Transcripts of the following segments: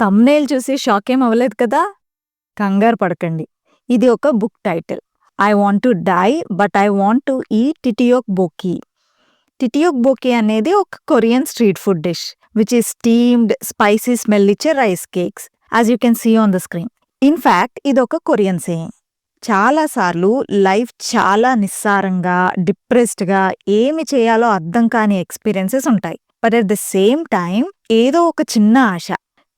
Thumbnail చూసి shock ఏం అవ్వలేదు కదా! కంగారు పడకండి. ఇది ఒక book title. 'I want to die but I want to eat tteokbokki tteokbokki అనేది ఒక Korean street food dish which is steamed, spicy smell ఇచ్చే rice cakes as you can see on the screen. In fact ఇదొక Korean saying. చాలా సార్లు life చాలా నిస్సారంగా, డిప్రెస్డ్‌గా ఏమి చేయాలో అర్థం కాని ఎక్స్‌పీరియన్సెస్ ఉంటాయి. But at the same time ఏదో ఒక చిన్న ఆశ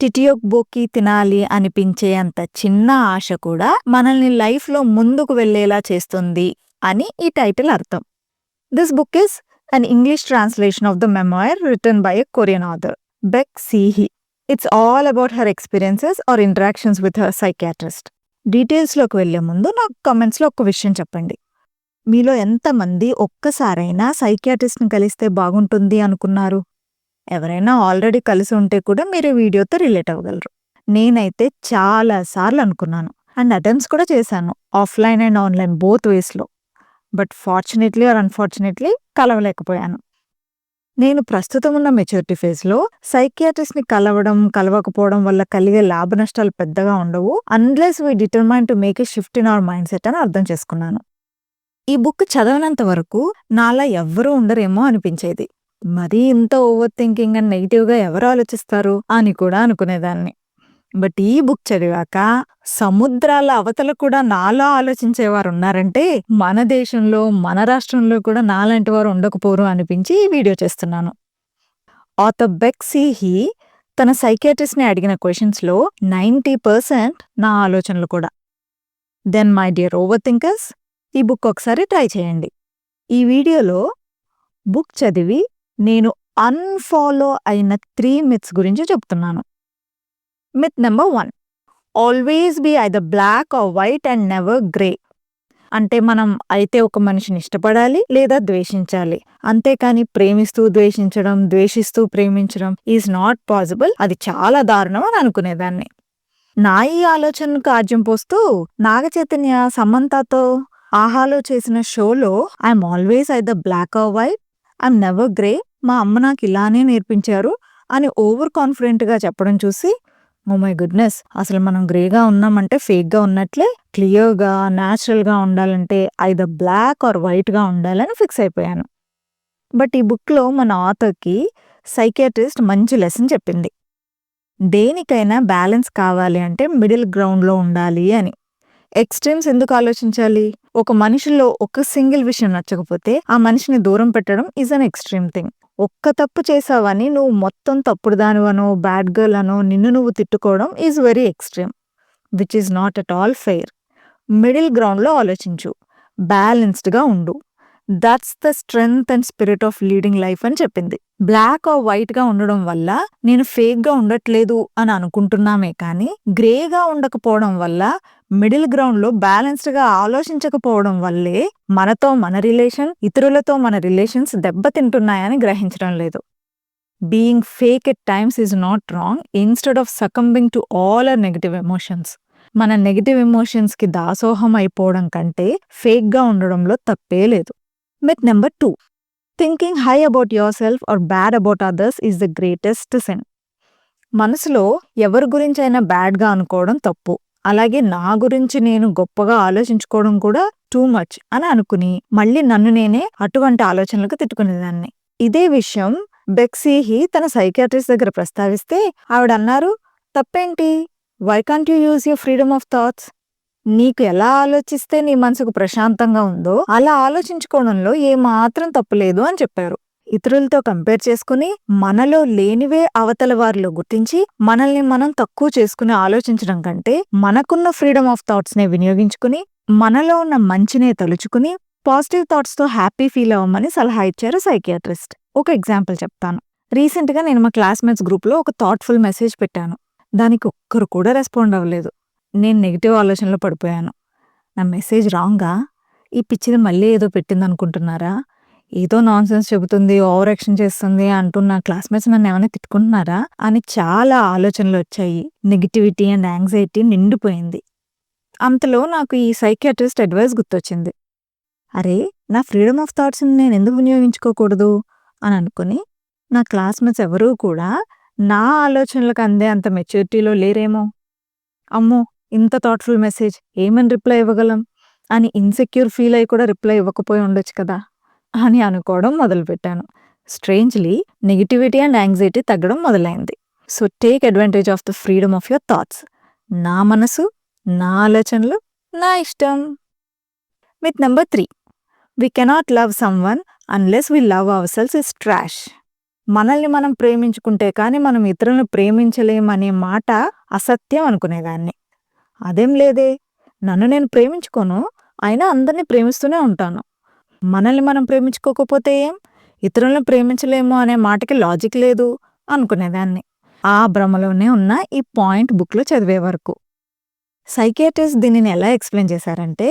టిటియోక్ బోకి తినాలి అనిపించే అంత చిన్న ఆశ కూడా మనల్ని లైఫ్‌లో ముందుకు వెళ్ళేలా చేస్తుంది అని ఈ టైటిల్ అర్థం. This book is an English translation of the memoir written by a Korean author Baek Sehee. It's all about her experiences or interactions with her psychiatrist డీటెయిల్స్‌లోకి వెళ్ళే ముందు నాకు కామెంట్స్‌లో ఒక విషయం చెప్పండి. మీలో ఎంతమంది ఒక్కసారైనా సైకాట్రిస్ట్ని కలిస్తే బాగుంటుంది అనుకున్నారు? ఎవరైనా ఆల్రెడీ కలిసి ఉంటే కూడా మీరు వీడియోతో రిలేట్ అవ్వగలరు. నేనైతే చాలా సార్లు అనుకున్నాను. అండ్ అటెంప్ట్స్ కూడా చేశాను. ఆఫ్‌లైన్ అండ్ ఆన్‌లైన్ బోత్ వేస్‌లో. బట్ ఫార్చునేట్‌లీ ఆర్ అన్‌ఫార్చునేట్‌లీ కలవలేకపోయాను. నేను ప్రస్తుతం ఉన్న మెచ్యూరిటీ ఫేజ్‌లో సైకియాట్రిస్ట్‌ని కలవడం, కలవకపోవడం వల్ల కలిగే లాభ నష్టాలు పెద్దగా ఉండవు. Unless we determine to make a shift in our mindset అని అర్థం చేసుకున్నాను. ఈ బుక్ చదవనంత వరకు నాలా ఎవ్వరూ ఉండరేమో అనిపించేది. మరీ ఇంత ఓవర్ థింకింగ్ అండ్ నెగిటివ్గా ఎవరు ఆలోచిస్తారు అని కూడా అనుకునేదాన్ని. బట్ ఈ బుక్ చదివాక సముద్రాల అవతల కూడా నాలో ఆలోచించేవారు ఉన్నారంటే మన దేశంలో, మన రాష్ట్రంలో కూడా నాలాంటి వారు ఉండకపోరు అనిపించి ఈ వీడియో చేస్తున్నాను. ఆథర్ బెక్ సిహి తన సైకియాట్రిస్ట్‌ని అడిగిన క్వశ్చన్స్లో నైంటీ పర్సెంట్ నా ఆలోచనలు కూడా. Then my dear over thinkers ఈ బుక్ ఒకసారి ట్రై చేయండి. ఈ వీడియోలో బుక్ చదివి నేను అన్‌ఫాలో అయిన త్రీ మిత్స్ గురించి చెప్తున్నాను. Myth number one always be either black or white and never grey. అంటే మనం అయితే ఒక మనిషిని ఇష్టపడాలి లేదా ద్వేషించాలి. అంతేకాని ప్రేమిస్తూ ద్వేషించడం, ద్వేషిస్తూ ప్రేమించడం ఈజ్ నాట్ పాసిబుల్. అది చాలా దారుణం అని అనుకునేదాన్ని. నా ఈ ఆలోచనకు ఆజ్యం పోస్తూ నాగచైతన్య సమంతతో ఆహాలో చేసిన షోలో I'm always either black or white, I'm never grey. మా అమ్మ నాకు ఇలానే నేర్పించారు అని ఓవర్ కాన్ఫిడెంట్‌గా చెప్పడం చూసి ఓ మై గుడ్‌నెస్! అసలు మనం గ్రేగా ఉన్నామంటే ఫేక్‌గా ఉన్నట్లే. క్లియర్‌గా, న్యాచురల్‌గా ఉండాలంటే ఐదర్ బ్లాక్ ఆర్ వైట్‌గా ఉండాలని ఫిక్స్ అయిపోయాను. బట్ ఈ బుక్‌లో మన ఆథర్‌కి సైకియాట్రిస్ట్ మంచి లెసన్ చెప్పింది. దేనికైనా బ్యాలెన్స్ కావాలి అంటే మిడిల్ గ్రౌండ్‌లో ఉండాలి అని. ఎక్స్‌ట్రీమ్స్ ఎందుకు ఆలోచించాలి? ఒక మనిషిలో ఒక సింగిల్ విషయం నచ్చకపోతే ఆ మనిషిని దూరం పెట్టడం ఈజ్ అన్ ఎక్స్‌ట్రీమ్ థింగ్. ఒక్క తప్పు చేశావని నువ్వు మొత్తం తప్పుడు దానివనో, బ్యాడ్ గర్ల్ అనో నిన్ను నువ్వు తిట్టుకోవడం is very extreme. Which is not at all fair. Middle గ్రౌండ్‌లో ఆలోచించు. బ్యాలెన్స్డ్‌గా ఉండు. That's the strength and spirit of leading life అని చెప్పింది. బ్లాక్ ఆర్ వైట్‌గా ఉండడం వల్ల నేను ఫేక్‌గా ఉండట్లేదు అని అనుకుంటున్నామే కానీ గ్రేగా ఉండకపోవడం వల్ల మిడిల్ గ్రౌండ్‌లో బ్యాలెన్స్డ్‌గా ఆలోచించకపోవడం వల్లే మనతో మన రిలేషన్, ఇతరులతో మన రిలేషన్స్ దెబ్బతింటున్నాయని గ్రహించడం లేదు. Being fake at times is not wrong instead of succumbing to all our negative emotions. మన నెగిటివ్ ఎమోషన్స్‌కి దాసోహం అయిపోవడం కంటే ఫేక్‌గా ఉండడంలో తప్పే లేదు. Myth number 2 thinking high about yourself or bad about others is the greatest sin. మనసులో ఎవరి గురించైనా బ్యాడ్‌గా అనుకోవడం తప్పు. అలాగే నా గురించి నేను గొప్పగా ఆలోచించుకోవడం కూడా టూ మచ్ అని అనుకుని మళ్ళీ నన్ను నేనే అటువంటి ఆలోచనలకు తిట్టుకునేదాన్ని. ఇదే విషయం బెక్సీహి తన సైకాట్రిస్ట్ దగ్గర ప్రస్తావిస్తే ఆవిడ అన్నారు తప్పేంటి? Why can't you use your freedom of thoughts? నీకు ఎలా ఆలోచిస్తే నీ మనసుకు ప్రశాంతంగా ఉందో అలా ఆలోచించుకోవడంలో ఏమాత్రం తప్పులేదు అని చెప్పారు. ఇతరులతో కంపేర్ చేసుకుని మనలో లేనివే అవతల వారిలో గుర్తించి మనల్ని మనం తక్కువ చేసుకుని ఆలోచించడం కంటే మనకున్న ఫ్రీడమ్ ఆఫ్ థాట్స్‌నే వినియోగించుకుని మనలో ఉన్న మంచినే తలుచుకుని పాజిటివ్ థాట్స్‌తో హ్యాపీ ఫీల్ అవ్వమని సలహా ఇచ్చారు సైకియాట్రిస్ట్. ఒక ఎగ్జాంపుల్ చెప్తాను. రీసెంట్‌గా నేను మా క్లాస్‌మేట్స్ గ్రూప్‌లో ఒక థాట్‌ఫుల్ మెసేజ్ పెట్టాను. దానికి ఒక్కరు కూడా రెస్పాండ్ అవ్వలేదు. నేను నెగిటివ్ ఆలోచనలో పడిపోయాను. నా మెసేజ్ రాంగా? ఈ పిచ్చిది మళ్ళీ ఏదో పెట్టిందనుకుంటున్నారా? ఏదో నాన్‌సెన్స్ చెబుతుంది, ఓవర్ యాక్షన్ చేస్తుంది అంటూ నా క్లాస్‌మేట్స్ నన్నేమైనా తిట్టుకుంటున్నారా? అని చాలా ఆలోచనలొచ్చాయి. నెగటివిటీ అండ్ యాంగ్జైటీ నిండిపోయింది. అంతలో నాకు ఈ సైకియాట్రిస్ట్ అడ్వైస్ గుర్తొచ్చింది. అరే! నా ఫ్రీడమ్ ఆఫ్ థాట్స్‌ని నేనెందుకు వినియోగించుకోకూడదు? అని అనుకుని నా క్లాస్‌మేట్స్ ఎవరూ కూడా నా ఆలోచనలకు అందే అంత మెచ్యూరిటీలో లేరేమో అమ్మో ఇంత థాట్ఫుల్ మెసేజ్ ఏమని రిప్లై ఇవ్వగలం? అని ఇన్సెక్యూర్ ఫీల్ అయ్యి కూడా రిప్లై ఇవ్వకపోయి ఉండొచ్చు కదా? అని అనుకోవడం మొదలుపెట్టాను. స్ట్రేంజ్లీ నెగిటివిటీ అండ్ యాంగ్జైటీ తగ్గడం మొదలైంది. So take advantage of the freedom of your thoughts నా మనసు నా ఆలోచనలు నా ఇష్టం. With number three we cannot love someone unless we love ourselves is trash మనల్ని మనం ప్రేమించుకుంటే కానీ మనం ఇతరులను ప్రేమించలేమనే మాట అసత్యం అనుకునేదాన్ని. అదేం లేదే. నన్ను నేను ప్రేమించుకోను. అయినా అందరినీ ప్రేమిస్తూనే ఉంటాను. మనల్ని మనం ప్రేమించుకోకపోతే ఏం? ఇతరులను ప్రేమించలేము అనే మాటకి లాజిక్ లేదు అనుకునేదాన్ని. ఆ భ్రమలోనే ఉన్న ఈ పాయింట్ బుక్లో చదివే వరకు. సైకియాట్రిస్ట్ దీనిని ఎలా ఎక్స్ప్లెయిన్ చేశారంటే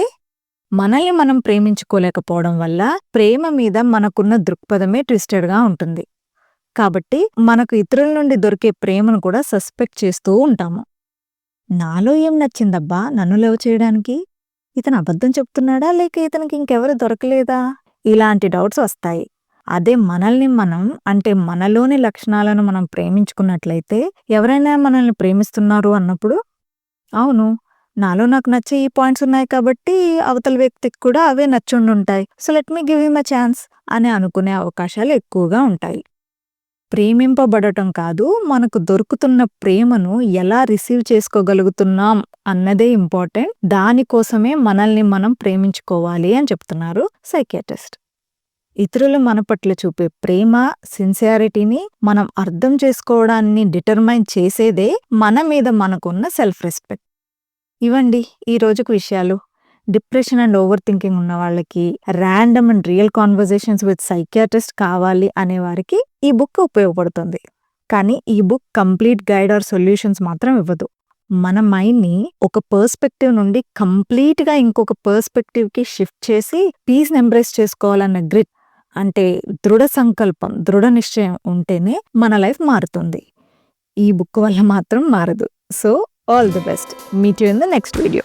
మనల్ని మనం ప్రేమించుకోలేకపోవడం వల్ల ప్రేమ మీద మనకున్న దృక్పథమే ట్విస్టెడ్గా ఉంటుంది. కాబట్టి మనకు ఇతరుల నుండి దొరికే ప్రేమను కూడా సస్పెక్ట్ చేస్తూ ఉంటాము. నాలో ఏం నచ్చిందబ్బా నన్ను లవ్ చేయడానికి? ఇతను అబద్ధం చెప్తున్నాడా లేక ఇతనికి ఇంకెవరు దొరకలేదా? ఇలాంటి డౌట్స్ వస్తాయి. అదే మనల్ని మనం అంటే మనలోని లక్షణాలను మనం ప్రేమించుకున్నట్లయితే ఎవరైనా మనల్ని ప్రేమిస్తున్నారు అన్నప్పుడు అవును నాలో నాకు నచ్చే ఈ పాయింట్స్ ఉన్నాయి కాబట్టి అవతల వ్యక్తికి కూడా అవే నచ్చుండుంటాయి. So let me give him a chance అని అనుకునే అవకాశాలు ఎక్కువగా ఉంటాయి. ప్రేమింపబడటం కాదు మనకు దొరుకుతున్న ప్రేమను ఎలా రిసీవ్ చేసుకోగలుగుతున్నాం అన్నదే ఇంపార్టెంట్. దానికోసమే మనల్ని మనం ప్రేమించుకోవాలి అని చెప్తున్నారు సైకియాట్రిస్ట్. ఇతరులు మన పట్ల చూపే ప్రేమ సిన్సియారిటీని మనం అర్థం చేసుకోవడాన్ని డిటర్మైన్ చేసేదే మన మీద మనకున్న సెల్ఫ్ రెస్పెక్ట్. ఇవండి ఈ రోజుకు విషయాలు. డిప్రెషన్ అండ్ ఓవర్ థింకింగ్ ఉన్న వాళ్ళకి random and real conversations with psychiatrist కావాలి అనే వారికి ఈ బుక్ ఉపయోగపడుతుంది. కానీ ఈ book complete guide or solutions మాత్రం ఇవ్వదు. మన మైండ్ని ఒక పర్స్పెక్టివ్ నుండి కంప్లీట్గా ఇంకొక పర్స్పెక్టివ్కి షిఫ్ట్ చేసి పీస్ని ఎంబ్రేస్ చేసుకోవాలన్న గ్రిట్ అంటే దృఢ సంకల్పం దృఢ నిశ్చయం ఉంటేనే మన లైఫ్ మారుతుంది. ఈ బుక్ వల్ల మాత్రం మారదు. So all the best. Meet you in the next video.